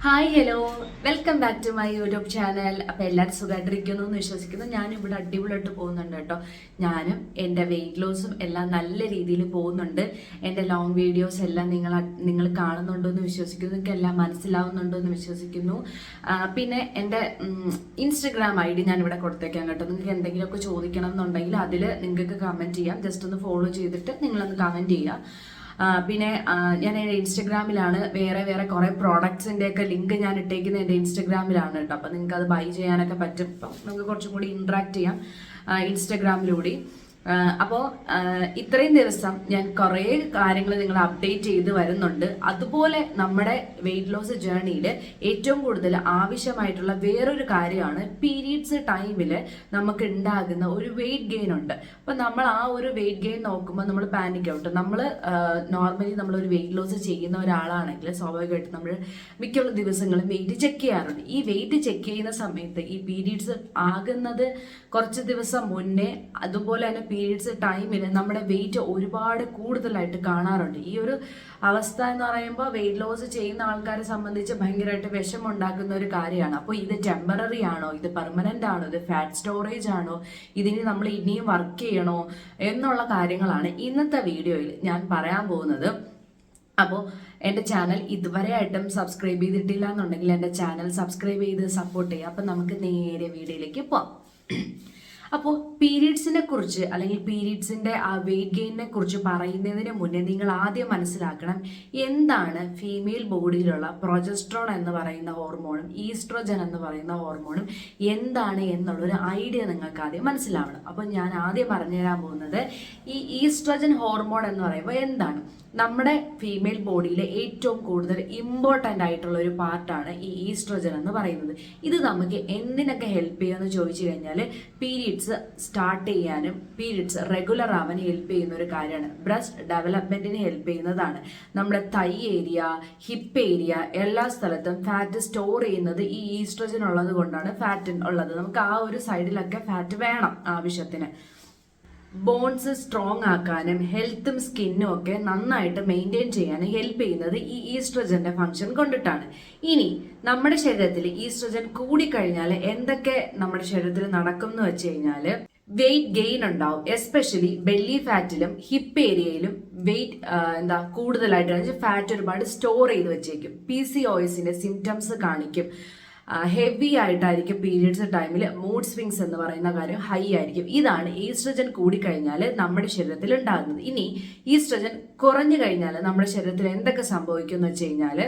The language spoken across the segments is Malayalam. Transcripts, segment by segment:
Hi hello welcome back to my YouTube channel അപ്പോൾ എല്ലാവരും സുഖമായിട്ടിരിക്കുന്നു എന്ന് വിശ്വസിക്കുന്നു. ഞാനും ഇവിടെ അടിപൊളിയായിട്ട് പോകുന്നുണ്ട് കേട്ടോ. ഞാനും എന്റെ വെയിറ്റ് ലോസും എല്ലാം നല്ല രീതിയിൽ പോകുന്നുണ്ട്. എന്റെ ലോങ് വീഡിയോസ് എല്ലാം നിങ്ങൾ നിങ്ങൾ കാണുന്നുണ്ടോ എന്ന് വിശ്വസിക്കുന്നു. നിങ്ങൾക്ക് എല്ലാം മനസ്സിലാവുന്നുണ്ടോ എന്ന് വിശ്വസിക്കുന്നു. പിന്നെ എന്റെ ഇൻസ്റ്റഗ്രാം ഐ ഡി ഞാനിവിടെ കൊടുത്തേക്കാം കേട്ടോ. നിങ്ങൾക്ക് എന്തെങ്കിലുമൊക്കെ ചോദിക്കണം എന്നുണ്ടെങ്കിൽ അതിൽ നിങ്ങൾക്ക് കമന്റ് ചെയ്യാം. ജസ്റ്റ് ഒന്ന് ഫോളോ ചെയ്തിട്ട് നിങ്ങളൊന്ന് കമന്റ് ചെയ്യുക പിന്നെ ഞാൻ എന്റെ ഇൻസ്റ്റഗ്രാമിലാണ് വേറെ വേറെ കുറേ പ്രോഡക്ട്സിന്റെ ഒക്കെ ലിങ്ക് ഞാൻ ഇട്ടേക്കുന്നത് എന്റെ ഇൻസ്റ്റഗ്രാമിലാണ് കേട്ടോ. അപ്പം നിങ്ങൾക്ക് അത് ബൈ ചെയ്യാനൊക്കെ പറ്റും. നമുക്ക് കുറച്ചും കൂടി ഇൻട്രാക്ട് ചെയ്യാം ഇൻസ്റ്റഗ്രാമിലൂടെ. അപ്പോൾ ഇത്രയും ദിവസം ഞാൻ കുറേ കാര്യങ്ങൾ നിങ്ങൾ അപ്ഡേറ്റ് ചെയ്ത് വരുന്നുണ്ട്. അതുപോലെ നമ്മുടെ വെയിറ്റ് ലോസ് ജേർണിയിൽ ഏറ്റവും കൂടുതൽ ആവശ്യമായിട്ടുള്ള വേറൊരു കാര്യമാണ് പീരീഡ്സ് ടൈമിൽ നമുക്ക് ഉണ്ടാകുന്ന ഒരു വെയിറ്റ് ഗെയിൻ ഉണ്ട്. അപ്പോൾ നമ്മൾ ആ ഒരു വെയിറ്റ് ഗെയിൻ നോക്കുമ്പോൾ നമ്മൾ പാനിക് ഔട്ട് നമ്മൾ നോർമലി നമ്മൾ ഒരു വെയിറ്റ് ലോസ് ചെയ്യുന്ന ഒരാളാണെങ്കിൽ സ്വാഭാവികമായിട്ടും നമ്മൾ മിക്കുള്ള ദിവസങ്ങളും വെയിറ്റ് ചെക്ക് ചെയ്യാറുണ്ട്. ഈ വെയിറ്റ് ചെക്ക് ചെയ്യുന്ന സമയത്ത് ഈ പീരീഡ്സ് ആകുന്നത് കുറച്ച് ദിവസം മുന്നേ അതുപോലെ തന്നെ പീരീഡ്സ് ടൈമിൽ നമ്മുടെ വെയിറ്റ് ഒരുപാട് കൂടുതലായിട്ട് കാണാറുണ്ട്. ഈ ഒരു അവസ്ഥ എന്ന് പറയുമ്പോൾ വെയിറ്റ് ലോസ് ചെയ്യുന്ന ആൾക്കാരെ സംബന്ധിച്ച് ഭയങ്കരമായിട്ട് വിഷമുണ്ടാക്കുന്ന ഒരു കാര്യമാണ്. അപ്പോൾ ഇത് ടെമ്പററി ആണോ? ഇത് പെർമനന്റ് ആണോ? ഇത് ഫാറ്റ് സ്റ്റോറേജ് ആണോ? ഇതിന് നമ്മൾ ഇനിയും വർക്ക് ചെയ്യണോ? എന്നുള്ള കാര്യങ്ങളാണ് ഇന്നത്തെ വീഡിയോയിൽ ഞാൻ പറയാൻ പോകുന്നത്. അപ്പോൾ എന്റെ ചാനൽ ഇതുവരെ ആയിട്ടും സബ്സ്ക്രൈബ് ചെയ്തിട്ടില്ല എന്നുണ്ടെങ്കിൽ എന്റെ ചാനൽ സബ്സ്ക്രൈബ് ചെയ്ത് സപ്പോർട്ട് ചെയ്യുക. അപ്പം നമുക്ക് നേരെ വീഡിയോയിലേക്ക് പോവാം. അപ്പോൾ പീരീഡ്സിനെ കുറിച്ച് അല്ലെങ്കിൽ പീരീഡ്സിന്റെ ആ വെയിറ്റ് ഗെയിനിനെ കുറിച്ച് പറയുന്നതിന് മുന്നേ നിങ്ങൾ ആദ്യം മനസ്സിലാക്കണം എന്താണ് ഫീമെയിൽ ബോഡിയിലുള്ള പ്രൊജസ്ട്രോൺ എന്ന് പറയുന്ന ഹോർമോണും ഈസ്ട്രോജൻ എന്ന് പറയുന്ന ഹോർമോണും എന്താണ് എന്നുള്ളൊരു ഐഡിയ നിങ്ങൾക്ക് ആദ്യം മനസ്സിലാവണം. അപ്പോൾ ഞാൻ ആദ്യം പറഞ്ഞു തരാൻ പോകുന്നത് ഈ ഈസ്ട്രോജൻ ഹോർമോൺ എന്ന് പറയുമ്പോൾ എന്താണ്? നമ്മുടെ ഫീമെയിൽ ബോഡിയിലെ ഏറ്റവും കൂടുതൽ ഇമ്പോർട്ടന്റ് ആയിട്ടുള്ള ഒരു പാർട്ടാണ് ഈ ഈസ്ട്രോജൻ എന്ന് പറയുന്നത്. ഇത് നമുക്ക് എന്തിനൊക്കെ ഹെൽപ്പ് ചെയ്യുമെന്ന് ചോദിച്ചു കഴിഞ്ഞാൽ പീരീഡ്സ് സ്റ്റാർട്ട് ചെയ്യാനും പീരീഡ്സ് റെഗുലർ ആവാൻ ഹെൽപ്പ് ചെയ്യുന്ന ഒരു കാര്യമാണ്. ബ്രസ്റ്റ് ഡെവലപ്മെന്റിന് ഹെൽപ്പ് ചെയ്യുന്നതാണ്. നമ്മുടെ തൈ ഏരിയ ഹിപ്പ് ഏരിയ എല്ലാ സ്ഥലത്തും ഫാറ്റ് സ്റ്റോർ ചെയ്യുന്നത് ഈ ഈസ്ട്രോജൻ ഉള്ളത് കൊണ്ടാണ് ഫാറ്റ് ഉള്ളത്. നമുക്ക് ആ ഒരു സൈഡിലൊക്കെ ഫാറ്റ് വേണം ആവശ്യത്തിന്. ബോൺസ് സ്ട്രോങ് ആക്കാനും ഹെൽത്തും സ്കിന്നും ഒക്കെ നന്നായിട്ട് മെയിന്റെയിൻ ചെയ്യാനും ഹെൽപ്പ് ചെയ്യുന്നത് ഈ ഈസ്ട്രജന്റെ ഫംഗ്ഷൻ കൊണ്ടിട്ടാണ്. ഇനി നമ്മുടെ ശരീരത്തിൽ ഈസ്ട്രജൻ കൂടിക്കഴിഞ്ഞാൽ എന്തൊക്കെ നമ്മുടെ ശരീരത്തിൽ നടക്കും എന്ന് വെച്ച് കഴിഞ്ഞാൽ വെയിറ്റ് ഗെയിൻ ഉണ്ടാവും. എസ്പെഷ്യലി ബെല്ലി ഫാറ്റിലും ഹിപ്പ് ഏരിയയിലും വെയിറ്റ് എന്താ കൂടുതലായിട്ട് ഫാറ്റ് ഒരുപാട് സ്റ്റോർ ചെയ്ത് വെച്ചേക്കും. പി സി ഓയിസിന്റെ സിംറ്റംസ് കാണിക്കും. ഹെവി ആയിട്ടായിരിക്കും പീരിയഡ്സ് ടൈമിൽ മൂഡ് സ്വിങ്സ് എന്ന് പറയുന്ന കാര്യം ഹൈ ആയിരിക്കും. ഇതാണ് ഈസ്ട്രജൻ കൂടിക്കഴിഞ്ഞാൽ നമ്മുടെ ശരീരത്തിൽ ഉണ്ടാകുന്നത്. ഇനി ഈസ്ട്രജൻ കുറഞ്ഞു കഴിഞ്ഞാൽ നമ്മുടെ ശരീരത്തിൽ എന്തൊക്കെ സംഭവിക്കും എന്ന് വെച്ച് കഴിഞ്ഞാൽ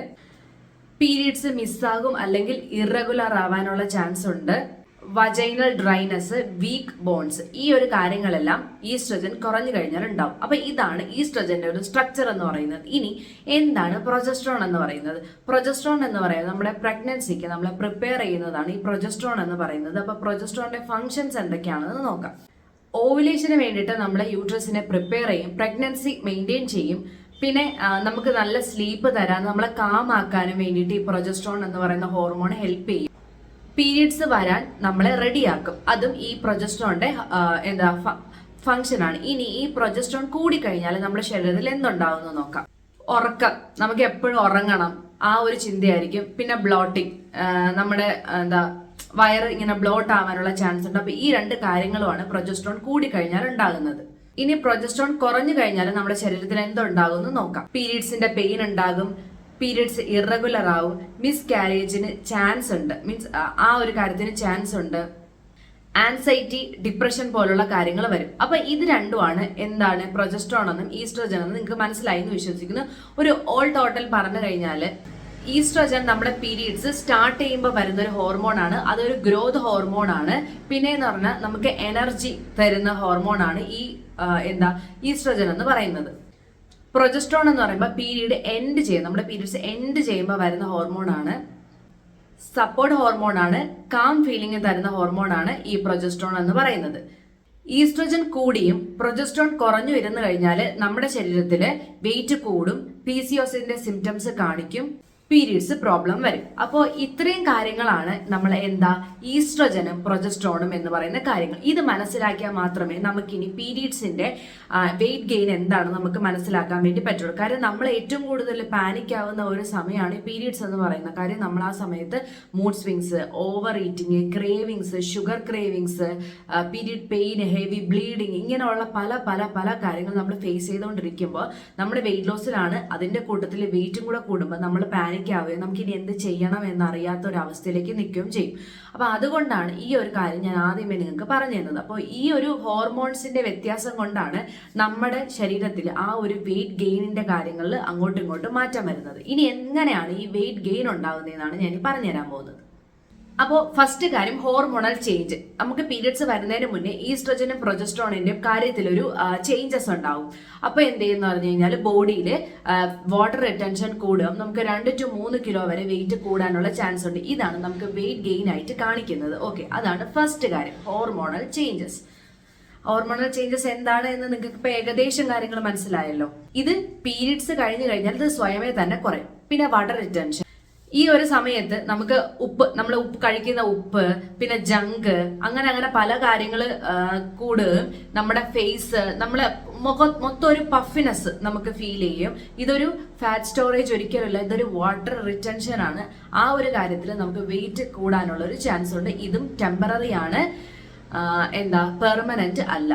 പീരീഡ്സ് മിസ്സാകും അല്ലെങ്കിൽ ഇറഗുലർ ആവാനുള്ള ചാൻസ് ഉണ്ട്. വജൈനൽ ഡ്രൈനസ് വീക്ക് ബോൺസ് ഈ ഒരു കാര്യങ്ങളെല്ലാം ഈസ്ട്രജൻ കുറഞ്ഞു കഴിഞ്ഞാൽ ഉണ്ടാവും അപ്പൊ ഇതാണ് ഈസ്ട്രജന്റെ ഒരു സ്ട്രക്ചർ എന്ന് പറയുന്നത്. ഇനി എന്താണ് പ്രൊജസ്ട്രോൺ എന്ന് പറയുന്നത്? പ്രൊജസ്ട്രോൺ എന്ന് പറയുന്നത് നമ്മുടെ പ്രഗ്നൻസിക്ക് നമ്മളെ പ്രിപ്പയർ ചെയ്യുന്നതാണ് ഈ പ്രൊജസ്ട്രോൺ എന്ന് പറയുന്നത്. അപ്പൊ പ്രൊജസ്ട്രോണിന്റെ ഫങ്ഷൻസ് എന്തൊക്കെയാണെന്ന് നോക്കാം. ഓവുലേഷന് വേണ്ടിയിട്ട് നമ്മളെ യൂട്രസിനെ പ്രിപ്പയർ ചെയ്യും പ്രഗ്നൻസി മെയിന്റെയിൻ ചെയ്യും. പിന്നെ നമുക്ക് നല്ല സ്ലീപ്പ് തരാൻ നമ്മളെ കാമാക്കാനും വേണ്ടിയിട്ട് ഈ പ്രൊജസ്ട്രോൺ എന്ന് പറയുന്ന ഹോർമോൺ ഹെൽപ്പ് ചെയ്യും. പീരീഡ്സ് വരാൻ നമ്മളെ റെഡിയാക്കും അതും ഈ പ്രൊജസ്ട്രോണിന്റെ എന്താ ഫംഗ്ഷൻ ആണ്. ഇനി ഈ പ്രൊജസ്ട്രോൺ കൂടിക്കഴിഞ്ഞാൽ നമ്മുടെ ശരീരത്തിൽ എന്തുണ്ടാവുന്നു നോക്കാം. ഉറക്കം. നമുക്ക് എപ്പോഴും ഉറങ്ങണം. ആ ഒരു ചിന്തയായിരിക്കും. പിന്നെ ബ്ലോട്ടിങ് നമ്മുടെ എന്താ വയറ് ഇങ്ങനെ ബ്ലോട്ട് ആവാനുള്ള ചാൻസ് ഉണ്ട്. അപ്പൊ ഈ രണ്ട് കാര്യങ്ങളുമാണ് പ്രൊജസ്ട്രോൺ കൂടിക്കഴിഞ്ഞാൽ ഉണ്ടാകുന്നത്. ഇനി പ്രൊജസ്ട്രോൺ കുറഞ്ഞു കഴിഞ്ഞാൽ നമ്മുടെ ശരീരത്തിൽ എന്തുണ്ടാകും എന്ന് നോക്കാം. പീരീഡ്സിന്റെ പെയിൻ ഉണ്ടാകും. പീരിയഡ്സ് ഇറഗുലർ ആവും. മിസ് കാരേജിന് ചാൻസ് ഉണ്ട്. മീൻസ് ആ ഒരു കാര്യത്തിന് ചാൻസ് ഉണ്ട്. ആൻസൈറ്റി ഡിപ്രഷൻ പോലുള്ള കാര്യങ്ങൾ വരും. അപ്പൊ ഇത് രണ്ടുമാണ് എന്താണ് പ്രൊജസ്ട്രോൺ എന്നും ഈസ്ട്രോജൻ എന്നും നിങ്ങൾക്ക് മനസ്സിലായി എന്ന് വിശ്വസിക്കുന്നു. ഒരു ഓൾ ടോട്ടൽ പറഞ്ഞു കഴിഞ്ഞാൽ ഈസ്ട്രോജൻ നമ്മുടെ പീരീഡ്സ് സ്റ്റാർട്ട് ചെയ്യുമ്പോൾ വരുന്ന ഒരു ഹോർമോൺ ആണ്. അതൊരു ഗ്രോത്ത് ഹോർമോൺ ആണ്. പിന്നെ എന്ന് പറഞ്ഞാൽ നമുക്ക് എനർജി തരുന്ന ഹോർമോൺ ആണ് ഈ എന്താ ഈസ്ട്രോജൻ എന്ന് പറയുന്നത്. പ്രൊജസ്ട്രോൺ എന്ന് പറയുമ്പോൾ പീരീഡ് എൻഡ് ചെയ്യും. നമ്മുടെ പീരീഡ്സ് എൻഡ് ചെയ്യുമ്പോൾ വരുന്ന ഹോർമോണാണ് സപ്പോർട്ട് ഹോർമോൺ ആണ്. കാം ഫീലിംഗ് തരുന്ന ഹോർമോണാണ് ഈ പ്രൊജസ്ട്രോൺ എന്ന് പറയുന്നത്. ഈസ്ട്രജൻ കൂടിയും പ്രൊജസ്ട്രോൺ കുറഞ്ഞു വരുന്നു കഴിഞ്ഞാൽ നമ്മുടെ ശരീരത്തിൽ വെയിറ്റ് കൂടും. പി സി ഒസിന്റെ സിംറ്റംസ് കാണിക്കും. പീരീഡ്സ് പ്രോബ്ലം വരും. അപ്പോൾ ഇത്രയും കാര്യങ്ങളാണ് നമ്മൾ എന്താ ഈസ്ട്രജനും പ്രൊജസ്ട്രോണും എന്ന് പറയുന്ന കാര്യങ്ങൾ. ഇത് മനസ്സിലാക്കിയാൽ മാത്രമേ നമുക്കിനി പീരീഡ്സിന്റെ വെയിറ്റ് ഗെയിൻ എന്താണ് നമുക്ക് മനസ്സിലാക്കാൻ വേണ്ടി പറ്റുള്ളൂ. കാര്യം നമ്മൾ ഏറ്റവും കൂടുതൽ പാനിക് ആവുന്ന ഒരു സമയമാണ് പീരീഡ്സ് എന്ന് പറയുന്ന കാര്യം. നമ്മൾ ആ സമയത്ത് mood swings over eating cravings sugar cravings period pain heavy bleeding ഇങ്ങനെയുള്ള പല പല പല കാര്യങ്ങൾ നമ്മൾ ഫേസ് ചെയ്തുകൊണ്ടിരിക്കുമ്പോൾ നമ്മുടെ വെയിറ്റ് ലോസിലാണ് അതിന്റെ കൂട്ടത്തിൽ വെയിറ്റും കൂടെ കൂടുമ്പോൾ നമ്മൾ പാനിക് ആവുകയും നമുക്കിനി എന്ത് ചെയ്യണം എന്നറിയാത്ത ഒരു അവസ്ഥയിലേക്ക് നിൽക്കുകയും ചെയ്യും. അപ്പോൾ അതുകൊണ്ടാണ് ഈ ഒരു കാര്യം ഞാൻ ആദ്യമേ നിങ്ങൾക്ക് പറഞ്ഞു തന്നത് അപ്പോൾ ഈ ഒരു ഹോർമോൺസിന്റെ വ്യത്യാസം കൊണ്ടാണ് നമ്മുടെ ശരീരത്തിൽ ആ ഒരു വെയിറ്റ് ഗെയിനിന്റെ കാര്യങ്ങളിൽ അങ്ങോട്ടും ഇങ്ങോട്ടും മാറ്റം വരുന്നത്. ഇനി എങ്ങനെയാണ് ഈ വെയിറ്റ് ഗെയിൻ ഉണ്ടാകുന്നതെന്നാണ് ഞാൻ പറഞ്ഞു തരാൻ പോകുന്നത്. അപ്പോൾ ഫസ്റ്റ് കാര്യം ഹോർമോണൽ ചേഞ്ച് നമുക്ക് പീരിയഡ്സ് വരുന്നതിന് മുന്നേ ഈസ്ട്രജനും പ്രൊജസ്ട്രോണിന്റെയും കാര്യത്തിലൊരു ചേഞ്ചസ് ഉണ്ടാവും. അപ്പോൾ എന്ത് ചെയ്യുന്ന പറഞ്ഞു കഴിഞ്ഞാൽ ബോഡിയിൽ വാട്ടർ റിട്ടൻഷൻ കൂടും നമുക്ക് രണ്ട് ടു മൂന്ന് കിലോ വരെ വെയിറ്റ് കൂടാനുള്ള ചാൻസ് ഉണ്ട്. ഇതാണ് നമുക്ക് വെയിറ്റ് ഗെയിൻ ആയിട്ട് കാണിക്കുന്നത്. ഓക്കെ അതാണ് ഫസ്റ്റ് കാര്യം. ഹോർമോണൽ ചേഞ്ചസ് ഹോർമോണൽ ചേഞ്ചസ് എന്താണ് എന്ന് നിങ്ങൾക്ക് ഇപ്പൊ ഏകദേശം കാര്യങ്ങൾ മനസ്സിലായല്ലോ. ഇത് പീരിയഡ്സ് കഴിഞ്ഞു കഴിഞ്ഞാൽ ഇത് സ്വയമേ തന്നെ കുറയും. പിന്നെ വാട്ടർ റിട്ടൻഷൻ ഈ ഒരു സമയത്ത് നമുക്ക് ഉപ്പ് നമ്മൾ ഉപ്പ് കഴിക്കുന്ന ഉപ്പ് പിന്നെ ജങ്ക് അങ്ങനെ അങ്ങനെ പല കാര്യങ്ങൾ കൂടുകയും നമ്മുടെ ഫേസ് നമ്മളെ മുഖം മൊത്തം ഒരു പഫിനെസ് നമുക്ക് ഫീൽ ചെയ്യും. ഇതൊരു ഫാറ്റ് സ്റ്റോറേജ് ഒരിക്കലല്ല ഇതൊരു വാട്ടർ റിട്ടൻഷൻ ആണ്. ആ ഒരു കാര്യത്തിൽ നമുക്ക് വെയിറ്റ് കൂടാനുള്ള ഒരു ചാൻസ് ഉണ്ട്. ഇതും ടെമ്പററി ആണ്. എന്താ പെർമനന്റ് അല്ല.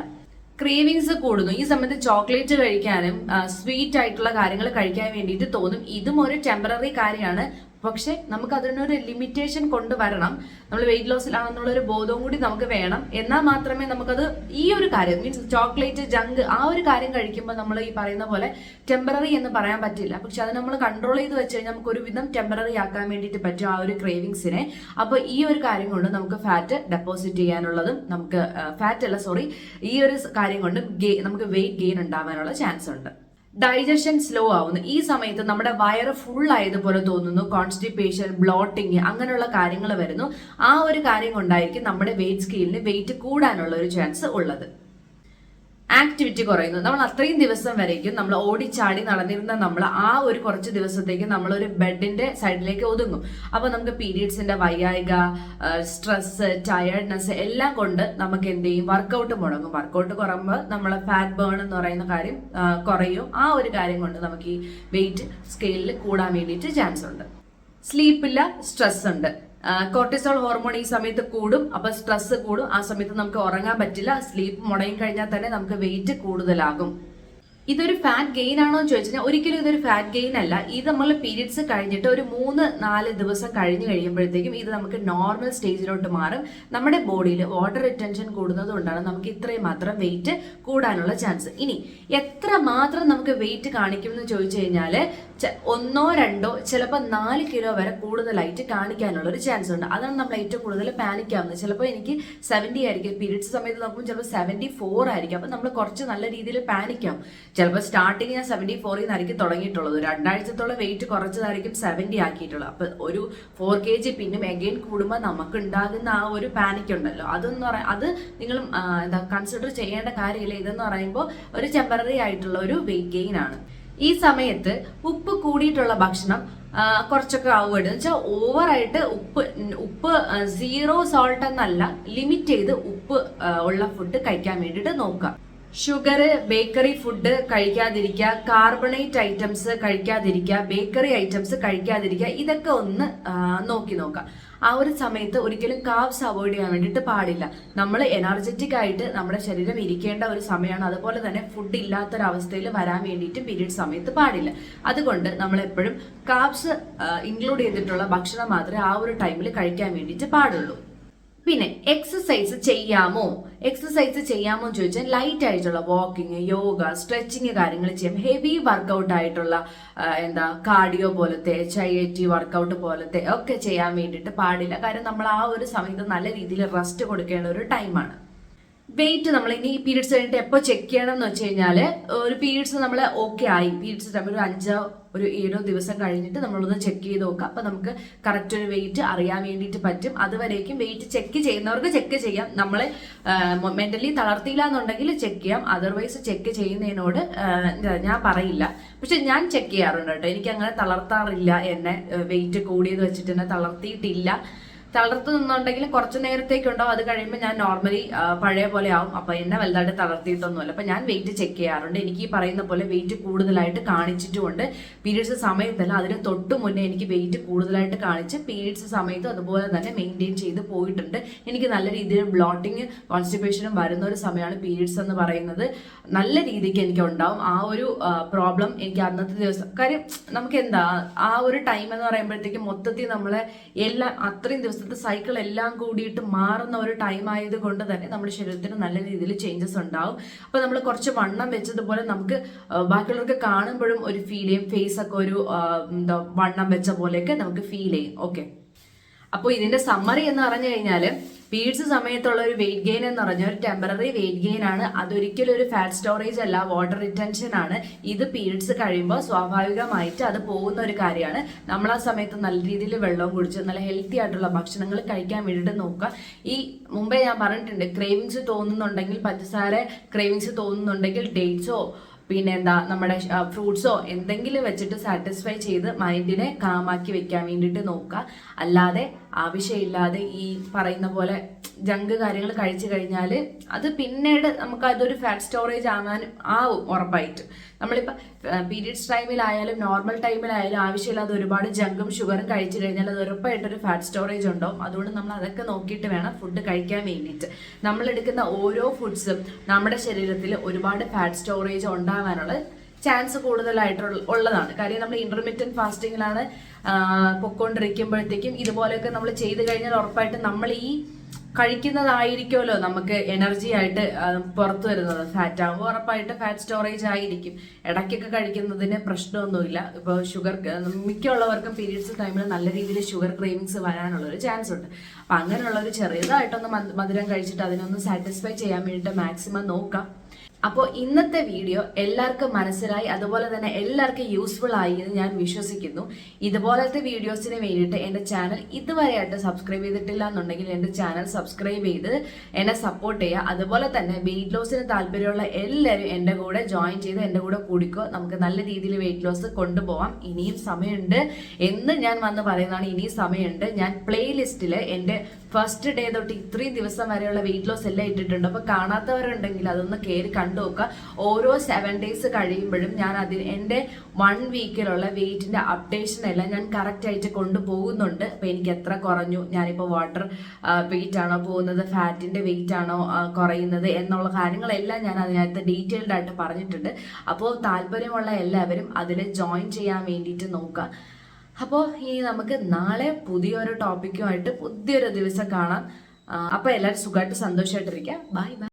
ക്രേവിങ്സ് കൂടുന്നു. ഈ സമയത്ത് ചോക്ലേറ്റ് കഴിക്കാനും സ്വീറ്റ് ആയിട്ടുള്ള കാര്യങ്ങൾ കഴിക്കാൻ വേണ്ടിയിട്ട് തോന്നും. ഇതും ഒരു ടെമ്പററി കാര്യമാണ്. പക്ഷെ നമുക്ക് അതിനൊരു ലിമിറ്റേഷൻ കൊണ്ടുവരണം. നമ്മൾ വെയിറ്റ് ലോസിലാണെന്നുള്ള ഒരു ബോധവും കൂടി നമുക്ക് വേണം. എന്നാൽ മാത്രമേ നമുക്കത് ഈ ഒരു കാര്യം മീൻസ് ചോക്ലേറ്റ് ജങ്ക് ആ ഒരു കാര്യം കഴിക്കുമ്പോൾ നമ്മൾ ഈ പറയുന്ന പോലെ ടെമ്പററി എന്ന് പറയാൻ പറ്റില്ല. പക്ഷെ അത് നമ്മൾ കൺട്രോൾ ചെയ്ത് വെച്ച് കഴിഞ്ഞാൽ നമുക്ക് ഒരുവിധം ടെമ്പററി ആക്കാൻ വേണ്ടിയിട്ട് പറ്റും ആ ഒരു ക്രേവിങ്സിനെ അപ്പോൾ ഈ ഒരു കാര്യം കൊണ്ട് നമുക്ക് ഫാറ്റ് ഡെപ്പോസിറ്റ് ചെയ്യാനുള്ളതും നമുക്ക് ഫാറ്റ് അല്ല സോറി ഈ ഒരു കാര്യം കൊണ്ട് നമുക്ക് വെയിറ്റ് ഗെയിൻ ഉണ്ടാവാനുള്ള ചാൻസ് ഉണ്ട്. ഡൈജഷൻ സ്ലോ ആവുന്നു. ഈ സമയത്ത് നമ്മുടെ വയറ് ഫുൾ ആയതുപോലെ തോന്നുന്നു. കോൺസ്റ്റിപ്പേഷൻ ബ്ലോട്ടിങ് അങ്ങനെയുള്ള കാര്യങ്ങൾ വരുന്നു. ആ ഒരു കാര്യം കൊണ്ടായിരിക്കും നമ്മുടെ വെയിറ്റ് സ്കെയിലിന് വെയിറ്റ് കൂടാനുള്ള ഒരു ചാൻസ് ഉള്ളത്. ആക്ടിവിറ്റി കുറയുന്നു. നമ്മൾ അത്രയും ദിവസം വരേക്കും. നമ്മൾ ഓടിച്ചാടി നടന്നിരുന്ന നമ്മൾ ആ ഒരു കുറച്ച് ദിവസത്തേക്ക് നമ്മൾ ഒരു ബെഡിന്റെ സൈഡിലേക്ക് ഒതുങ്ങും. അപ്പൊ നമുക്ക് പീരീഡ്സിന്റെ വയ്യായിക സ്ട്രെസ് ടയർഡ്നെസ് എല്ലാം കൊണ്ട് നമുക്ക് എന്ത് ചെയ്യും? വർക്കൗട്ട് മുടങ്ങും. വർക്കൗട്ട് കുറയുമ്പോൾ നമ്മളെ ഫാറ്റ് ബേൺ എന്ന് പറയുന്ന കാര്യം കുറയും. ആ ഒരു കാര്യം കൊണ്ട് നമുക്ക് ഈ വെയിറ്റ് സ്കെയിലിൽ കൂടാൻ വേണ്ടിയിട്ട് ചാൻസ് ഉണ്ട്. സ്ലീപ്പില്ല സ്ട്രെസ് ഉണ്ട്. കോർട്ടിസോൾ ഹോർമോൺ ഈ സമയത്ത് കൂടും അപ്പൊ സ്ട്രെസ് കൂടും. ആ സമയത്ത് നമുക്ക് ഉറങ്ങാൻ പറ്റില്ല സ്ലീപ്പ് മുടങ്ങി കഴിഞ്ഞാൽ തന്നെ നമുക്ക് വെയിറ്റ് കൂടുതലാകും. ഇതൊരു ഫാറ്റ് ഗെയിൻ ആണോ എന്ന് ചോദിച്ചു കഴിഞ്ഞാൽ ഒരിക്കലും ഇതൊരു ഫാറ്റ് ഗെയിൻ അല്ല. ഇത് നമ്മൾ പീരിയഡ്സ് കഴിഞ്ഞിട്ട് ഒരു മൂന്ന് നാല് ദിവസം കഴിഞ്ഞു കഴിയുമ്പോഴത്തേക്കും ഇത് നമുക്ക് നോർമൽ സ്റ്റേജിലോട്ട് മാറും. നമ്മുടെ ബോഡിയിൽ വാട്ടർ റിറ്റൻഷൻ കൂടുന്നത് കൊണ്ടാണ് നമുക്ക് ഇത്രയും മാത്രം വെയിറ്റ് കൂടാനുള്ള ചാൻസ് ഇനി എത്ര മാത്രം നമുക്ക് വെയിറ്റ് കാണിക്കും എന്ന് ചോദിച്ചു കഴിഞ്ഞാൽ ഒന്നോ രണ്ടോ ചിലപ്പോൾ നാല് കിലോ വരെ കൂടുതലായിട്ട് കാണിക്കാനുള്ള ഒരു ചാൻസ് ഉണ്ട്. അതാണ് നമ്മൾ ഏറ്റവും കൂടുതൽ പാനിക് ആവുന്നത്. ചിലപ്പോൾ എനിക്ക് സെവന്റി ആയിരിക്കും. പീരീഡ്സ് സമയത്ത് നോക്കുമ്പോൾ ചിലപ്പോൾ സെവന്റി ഫോർ ആയിരിക്കും. അപ്പോൾ നമ്മൾ കുറച്ച് നല്ല രീതിയിൽ പാനിക് ആവും. ചിലപ്പോൾ സ്റ്റാർട്ടിങ് ഞാൻ സെവന്റി ഫോറിൽ നിന്നായിരിക്കും തുടങ്ങിയിട്ടുള്ളത്. രണ്ടാഴ്ചത്തോളം വെയിറ്റ് കുറച്ചതായിരിക്കും സെവന്റി ആക്കിയിട്ടുള്ളത്. അപ്പോൾ ഒരു ഫോർ കെ ജി പിന്നും എഗെയിൻ കൂടുമ്പോൾ നമുക്ക് ഉണ്ടാകുന്ന ആ ഒരു പാനിക് ഉണ്ടല്ലോ. അതെന്ന് പറയാം അത് നിങ്ങൾ എന്താ കൺസിഡർ ചെയ്യേണ്ട കാര്യമില്ല. ഇതെന്ന് പറയുമ്പോൾ ഒരു ടെമ്പററി ആയിട്ടുള്ള ഒരു വെയിറ്റ് ഗെയിൻ ആണ്. ഈ സമയത്ത് ഉപ്പ് കൂടിയിട്ടുള്ള ഭക്ഷണം കുറച്ചൊക്കെ എന്ന് വെച്ചാൽ ഓവറായിട്ട് ഉപ്പ് ഉപ്പ് സീറോ സോൾട്ട് എന്നല്ല ലിമിറ്റ് ചെയ്ത് ഉപ്പ് ഉള്ള ഫുഡ് കഴിക്കാൻ വേണ്ടിയിട്ട് നോക്കുക. ഷുഗർ ബേക്കറി ഫുഡ് കഴിക്കാതിരിക്കുക കാർബണേറ്റ് ഐറ്റംസ് കഴിക്കാതിരിക്കുക ബേക്കറി ഐറ്റംസ് കഴിക്കാതിരിക്കുക ഇതൊക്കെ ഒന്ന് നോക്കി നോക്കാം ആ ഒരു സമയത്ത് ഒരിക്കലും കാവ്സ് അവോയ്ഡ് ചെയ്യാൻ വേണ്ടിയിട്ട് പാടില്ല. നമ്മൾ എനർജറ്റിക് ആയിട്ട് നമ്മുടെ ശരീരം ഇരിക്കേണ്ട ഒരു സമയമാണ്. അതുപോലെ തന്നെ ഫുഡ് ഇല്ലാത്തൊരവസ്ഥയിൽ വരാൻ വേണ്ടിയിട്ട് പീരീഡ് സമയത്ത് പാടില്ല. അതുകൊണ്ട് നമ്മൾ എപ്പോഴും കാവ്സ് ഇൻക്ലൂഡ് ചെയ്തിട്ടുള്ള ഭക്ഷണം മാത്രമേ ആ ഒരു ടൈമിൽ കഴിക്കാൻ വേണ്ടിയിട്ട് പാടുള്ളൂ. പിന്നെ എക്സസൈസ് ചെയ്യാമോ? എക്സസൈസ് ചെയ്യാമോ എന്ന് ചോദിച്ചാൽ ലൈറ്റ് ആയിട്ടുള്ള വാക്കിങ് യോഗ സ്ട്രെച്ചിങ് കാര്യങ്ങൾ ചെയ്യാം. ഹെവി വർക്കൗട്ട് ആയിട്ടുള്ള എന്താ കാർഡിയോ പോലത്തെ എച്ച് ഐ ടി വർക്കൗട്ട് പോലത്തെ ഒക്കെ ചെയ്യാൻ വേണ്ടിയിട്ട് പാടില്ല. കാരണം നമ്മൾ ആ ഒരു സമയത്ത് നല്ല രീതിയിൽ റെസ്റ്റ് കൊടുക്കേണ്ട ഒരു ടൈമാണ് വെയിറ്റ് നമ്മൾ ഇനി പീരീഡ്സ് കഴിഞ്ഞിട്ട് എപ്പോൾ ചെക്ക് ചെയ്യണം എന്ന് വെച്ച് കഴിഞ്ഞാൽ ഒരു പീരീഡ്സ് നമ്മൾ ഓക്കെ ആയി. പീരീഡ്സ് തമ്മിൽ ഒരു അഞ്ചോ ഒരു ഏഴോ ദിവസം കഴിഞ്ഞിട്ട് നമ്മളൊന്ന് ചെക്ക് ചെയ്ത് നോക്കാം. അപ്പം നമുക്ക് കറക്റ്റ് ഒരു വെയിറ്റ് അറിയാൻ വേണ്ടിയിട്ട് പറ്റും. അതുവരേക്കും വെയിറ്റ് ചെക്ക് ചെയ്യുന്നവർക്ക് ചെക്ക് ചെയ്യാം. നമ്മൾ മെന്റലി തളർത്തിയില്ല എന്നുണ്ടെങ്കിൽ ചെക്ക് ചെയ്യാം. അതർവൈസ് ചെക്ക് ചെയ്യുന്നതിനോട് ഞാൻ പറയില്ല. പക്ഷെ ഞാൻ ചെക്ക് ചെയ്യാറുണ്ട് കേട്ടോ. എനിക്ക് അങ്ങനെ തളർത്താറില്ല എന്നെ. വെയിറ്റ് കൂടിയത് വെച്ചിട്ട് എന്നെ തളർത്തിയിട്ടില്ല. തളർത്ത് നിന്നുണ്ടെങ്കിൽ കുറച്ച് നേരത്തേക്കുണ്ടാവും. അത് കഴിയുമ്പോൾ ഞാൻ നോർമലി പഴയ പോലെ ആവും. അപ്പൊ എന്നെ വലുതായിട്ട് തളർത്തിയിട്ടൊന്നുമല്ല. അപ്പൊ ഞാൻ വെയിറ്റ് ചെക്ക് ചെയ്യാറുണ്ട്. എനിക്ക് ഈ പറയുന്ന പോലെ വെയിറ്റ് കൂടുതലായിട്ട് കാണിച്ചിട്ടുമുണ്ട്. പീരീഡ്സ് സമയത്തല്ല. അതിന് തൊട്ട് മുന്നേ എനിക്ക് വെയിറ്റ് കൂടുതലായിട്ട് കാണിച്ച് പീരീഡ്സ് സമയത്ത് അതുപോലെ തന്നെ മെയിന്റെയിൻ ചെയ്ത് പോയിട്ടുണ്ട്. എനിക്ക് നല്ല രീതിയിൽ ബ്ലോട്ടിങ് കോൺസ്റ്റിപ്പേഷനും വരുന്ന ഒരു സമയമാണ് പീരീഡ്സ് എന്ന് പറയുന്നത്. നല്ല രീതിക്ക് എനിക്ക് ഉണ്ടാവും. ആ ഒരു പ്രോബ്ലം എനിക്ക് അന്നത്തെ ദിവസം കാര്യം നമുക്ക് എന്താ ആ ഒരു ടൈം എന്ന് പറയുമ്പോഴത്തേക്കും മൊത്തത്തിൽ നമ്മളെ എല്ലാം അത്രയും ദിവസത്തെ സൈക്കിൾ എല്ലാം കൂടിയിട്ട് മാറുന്ന ഒരു ടൈം ആയത് കൊണ്ട് തന്നെ നമ്മുടെ ശരീരത്തിന് നല്ല രീതിയിൽ ചേഞ്ചസ് ഉണ്ടാവും. അപ്പോൾ നമ്മൾ കുറച്ച് വണ്ണം വെച്ചതുപോലെ നമുക്ക് ബാക്കിയുള്ളവർക്ക് കാണുമ്പോഴും ഒരു ഫീൽ ചെയ്യും. ഫേസ് ഒക്കെ ഒരു എന്താ വണ്ണം വെച്ച പോലെയൊക്കെ നമുക്ക് ഫീൽ ചെയ്യും. ഓക്കെ അപ്പോൾ ഇതിന്റെ സമ്മറി എന്ന് പറഞ്ഞു കഴിഞ്ഞാൽ പീഡ്സ് സമയത്തുള്ള ഒരു വെയിറ്റ് ഗെയിൻ എന്ന് പറഞ്ഞ ഒരു ടെമ്പററി വെയിറ്റ് ഗെയിൻ ആണ്. അതൊരിക്കലും ഒരു ഫാറ്റ് സ്റ്റോറേജ് അല്ല വാട്ടർ റിറ്റൻഷൻ ആണ്. ഇത് പീരീഡ്സ് കഴിയുമ്പോൾ സ്വാഭാവികമായിട്ട് അത് പോകുന്ന ഒരു കാര്യമാണ്. നമ്മൾ ആ സമയത്ത് നല്ല രീതിയിൽ വെള്ളം കുടിച്ച് നല്ല ഹെൽത്തി ആയിട്ടുള്ള ഭക്ഷണങ്ങൾ കഴിക്കാൻ വേണ്ടിയിട്ട് നോക്കുക. ഈ മുമ്പേ ഞാൻ പറഞ്ഞിട്ടുണ്ട് ക്രേവിങ്സ് തോന്നുന്നുണ്ടെങ്കിൽ പഞ്ചസാര ക്രേവിങ്സ് തോന്നുന്നുണ്ടെങ്കിൽ ഡേറ്റ്സോ പിന്നെ എന്താ നമ്മുടെ ഫ്രൂട്ട്സോ എന്തെങ്കിലും വെച്ചിട്ട് സാറ്റിസ്ഫൈ ചെയ്ത് മൈൻഡിനെ കാമാക്കി വെക്കാൻ വേണ്ടിയിട്ട് നോക്കുക. അല്ലാതെ ആവശ്യമില്ലാതെ ഈ പറയുന്ന പോലെ ജങ്ക് കാര്യങ്ങൾ കഴിച്ചു കഴിഞ്ഞാൽ അത് പിന്നീട് നമുക്ക് അതൊരു ഫാറ്റ് സ്റ്റോറേജ് ആകാനും ആവും ഉറപ്പായിട്ട്. നമ്മളിപ്പോൾ പീരീഡ്സ് ടൈമിലായാലും നോർമൽ ടൈമിലായാലും ആവശ്യമില്ലാതെ ഒരുപാട് ജങ്കും ഷുഗറും കഴിച്ചു കഴിഞ്ഞാൽ അത് ഉറപ്പായിട്ടൊരു ഫാറ്റ് സ്റ്റോറേജ് ഉണ്ടാവും. അതുകൊണ്ട് നമ്മൾ അതൊക്കെ നോക്കിയിട്ട് വേണം ഫുഡ് കഴിക്കാൻ വേണ്ടിയിട്ട്. നമ്മൾ എടുക്കുന്ന ഓരോ ഫുഡ്സും നമ്മുടെ ശരീരത്തിൽ ഒരുപാട് ഫാറ്റ് സ്റ്റോറേജ് ഉണ്ടാകാനുള്ള ചാൻസ് കൂടുതലായിട്ടുള്ള ഉള്ളതാണ്. കാര്യം നമ്മൾ ഇന്റർമീഡിയറ്റ് ഫാസ്റ്റിങ്ങിലാണ് പൊക്കോണ്ടിരിക്കുമ്പോഴത്തേക്കും ഇതുപോലെയൊക്കെ നമ്മൾ ചെയ്ത് കഴിഞ്ഞാൽ ഉറപ്പായിട്ടും നമ്മൾ ഈ കഴിക്കുന്നതായിരിക്കുമല്ലോ നമുക്ക് എനർജി ആയിട്ട് പുറത്തു വരുന്നത്. ഫാറ്റ് ആകുമ്പോൾ ഉറപ്പായിട്ട് ഫാറ്റ് സ്റ്റോറേജ് ആയിരിക്കും. ഇടയ്ക്കൊക്കെ കഴിക്കുന്നതിന് പ്രശ്നമൊന്നുമില്ല. ഇപ്പോൾ ഷുഗർ മിക്കുള്ളവർക്കും പീരീഡ്സ് ടൈമിൽ നല്ല രീതിയിൽ ഷുഗർ ക്രീമിങ്സ് വരാനുള്ള ഒരു ചാൻസ് ഉണ്ട്. അപ്പം അങ്ങനെയുള്ള ഒരു ചെറിയതായിട്ടൊന്ന് മധുരം കഴിച്ചിട്ട് അതിനൊന്ന് സാറ്റിസ്ഫൈ ചെയ്യാൻ വേണ്ടിയിട്ട് മാക്സിമം നോക്കാം. അപ്പോൾ ഇന്നത്തെ വീഡിയോ എല്ലാവർക്കും മനസ്സിലായി അതുപോലെ തന്നെ എല്ലാവർക്കും യൂസ്ഫുൾ ആയി എന്ന് ഞാൻ വിശ്വസിക്കുന്നു. ഇതുപോലത്തെ വീഡിയോസിന് വേണ്ടിയിട്ട് എന്റെ ചാനൽ ഇതുവരെയായിട്ട് സബ്സ്ക്രൈബ് ചെയ്തിട്ടില്ല എന്നുണ്ടെങ്കിൽ എന്റെ ചാനൽ സബ്സ്ക്രൈബ് ചെയ്ത് എന്നെ സപ്പോർട്ട് ചെയ്യുക. അതുപോലെ തന്നെ വെയിറ്റ് ലോസിന് താല്പര്യമുള്ള എല്ലാവരും എന്റെ കൂടെ ജോയിൻ ചെയ്ത് എന്റെ കൂടെ കൂടിക്കോ. നമുക്ക് നല്ല രീതിയിൽ വെയിറ്റ് ലോസ് കൊണ്ടുപോകാം ഇനിയും സമയമുണ്ട് എന്ന് ഞാൻ വന്ന് പറയുന്നതാണ്. ഇനിയും സമയമുണ്ട്. ഞാൻ പ്ലേലിസ്റ്റിൽ എന്റെ ഫസ്റ്റ് ഡേ തൊട്ട് ഇത്രയും ദിവസം വരെയുള്ള വെയിറ്റ് ലോസ് എല്ലാം ഇട്ടിട്ടുണ്ട്. അപ്പോൾ കാണാത്തവരുണ്ടെങ്കിൽ അതൊന്ന് കയറി കണ്ടു നോക്കുക. ഓരോ സെവൻ ഡേയ്സ് കഴിയുമ്പോഴും ഞാൻ അതിന് എന്റെ വൺ വീക്കിലുള്ള വെയിറ്റിന്റെ അപ്ഡേഷൻ എല്ലാം ഞാൻ കറക്റ്റ് ആയിട്ട് കൊണ്ടുപോകുന്നുണ്ട്. അപ്പോൾ എനിക്ക് എത്ര കുറഞ്ഞു? ഞാനിപ്പോൾ വാട്ടർ വെയിറ്റ് ആണോ പോകുന്നത്? ഫാറ്റിന്റെ വെയിറ്റ് ആണോ കുറയുന്നത്? എന്നുള്ള കാര്യങ്ങളെല്ലാം ഞാൻ അതിനകത്ത് ഡീറ്റെയിൽഡ് ആയിട്ട് പറഞ്ഞിട്ടുണ്ട്. അപ്പോൾ താല്പര്യമുള്ള എല്ലാവരും അതിൽ ജോയിൻ ചെയ്യാൻ വേണ്ടിയിട്ട് നോക്കുക. അപ്പോൾ ഇനി നമുക്ക് നാളെ പുതിയൊരു ടോപ്പിക്കുമായിട്ട് പുതിയൊരു ദിവസം കാണാം. അപ്പോൾ എല്ലാവരും സുഖമായിട്ട് സന്തോഷമായിട്ടിരിക്കുക ബൈ ബൈ